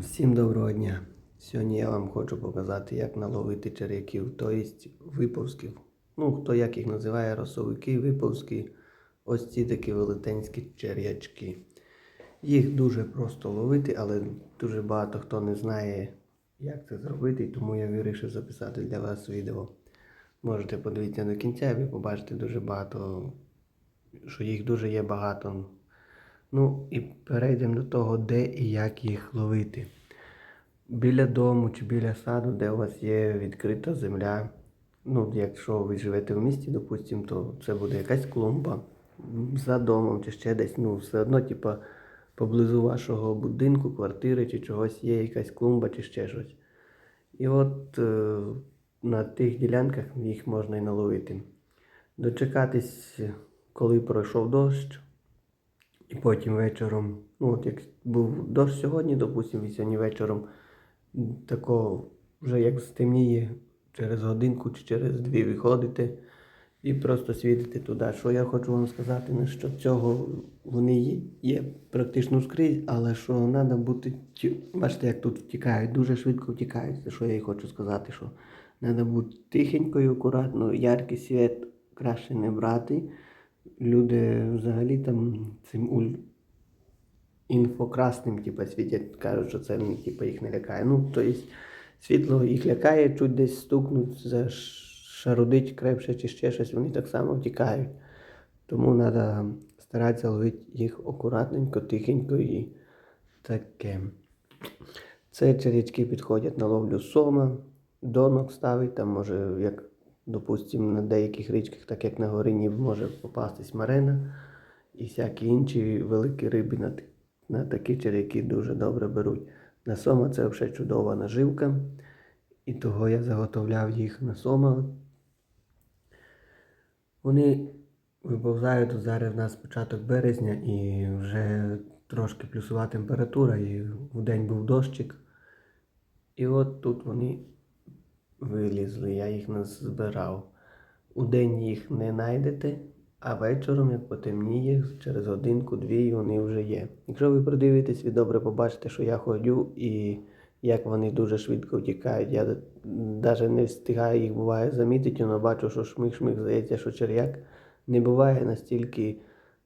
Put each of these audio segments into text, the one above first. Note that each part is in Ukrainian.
Всім доброго дня! Сьогодні я вам хочу показати, як наловити черв'яків, тобто виповзків. Ну, хто як їх називає, росовики, виповзки. Ось ці такі велетенські черв'ячки. Їх дуже просто ловити, але дуже багато хто не знає, як це зробити, тому я вирішив записати для вас відео. Можете подивитися до кінця, і ви побачите дуже багато, що їх дуже є багато. Ну і перейдемо до того, де і як їх ловити. Біля дому чи біля саду, де у вас є відкрита земля. Ну, якщо ви живете в місті, допустимо, то це буде якась клумба за домом чи ще десь. Ну, все одно, типа, поблизу вашого будинку, квартири чи чогось є якась клумба чи ще щось. І от е, на тих ділянках їх можна і наловити. Дочекатись, коли пройшов дощ, і потім вечором, ну от як був дощ сьогодні, допустимо, і сьогодні вечором, тако вже як стемніє через годинку чи через дві виходите і просто світите туди. Що я хочу вам сказати, не що цього вони є, є практично скрізь, але що треба бути. Бачите, як тут втікають, дуже швидко втікають. Що я і хочу сказати, що треба бути тихенькою, акуратно, яркий світ краще не брати. Люди взагалі там цим уль... інфокрасним типу, світять, кажуть, що це типу, їх не лякає. Ну, тобто світло їх лякає, чуть десь стукнуть, зашарудить крепше чи ще щось, вони так само втікають. Тому треба старатися ловити їх акуратненько, тихенько і таке. Це черв'ячки підходять на ловлю сома, донок ставить, там може, як, допустимо, на деяких річках, так як на горині, може попастись марена і всякі інші великі риби на, на такі черв'яки дуже добре беруть. На сома це взагалі чудова наживка. І того я заготовляв їх на сома. Вони виповзають от зараз в нас початок березня і вже трошки плюсова температура, і в день був дощик. І от тут вони вилізли, я їх назбирав. У день їх не знайдете, а вечором, як потемніє, через годинку-дві вони вже є. Якщо ви придивитесь, ви добре побачите, що я ходю і як вони дуже швидко втікають. Я навіть не встигаю їх буває замітити, але бачу, що шмих-шмих здається, що черв'як не буває настільки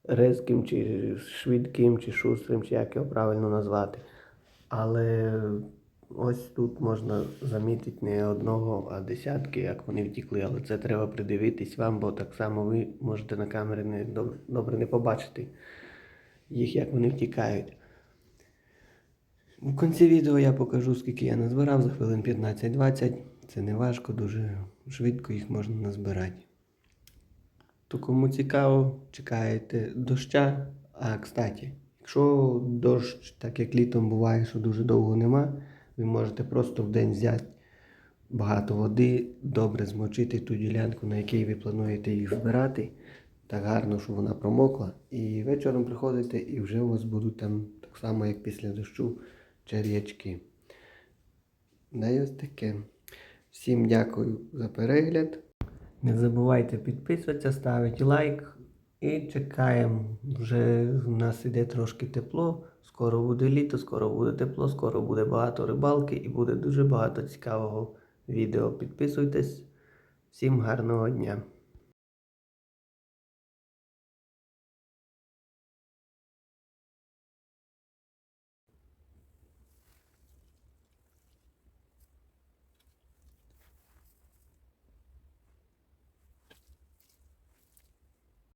резким, чи швидким, чи шустрим, чи як його правильно назвати. Але ось тут можна замітити не одного, а десятки, як вони втікли. Але це треба придивитись вам, бо так само ви можете на камері не добре не побачити їх, як вони втікають. У кінці відео я покажу, скільки я назбирав за хвилин 15-20. Це не важко, дуже швидко їх можна назбирати. То кому цікаво, чекаєте доща. А кстати, якщо дощ, так як літом буває, що дуже довго нема, ви можете просто в день взяти багато води, добре змочити ту ділянку, на якій ви плануєте їх збирати. Так гарно, щоб вона промокла. І вечором приходите і вже у вас будуть там так само, як після дощу, черв'ячки. Да ось таке. Всім дякую за перегляд. Не забувайте підписуватися, ставити лайк. І чекаємо. Вже в нас іде трошки тепло. Скоро буде літо, скоро буде тепло, скоро буде багато рибалки і буде дуже багато цікавого відео. Підписуйтесь. Всім гарного дня!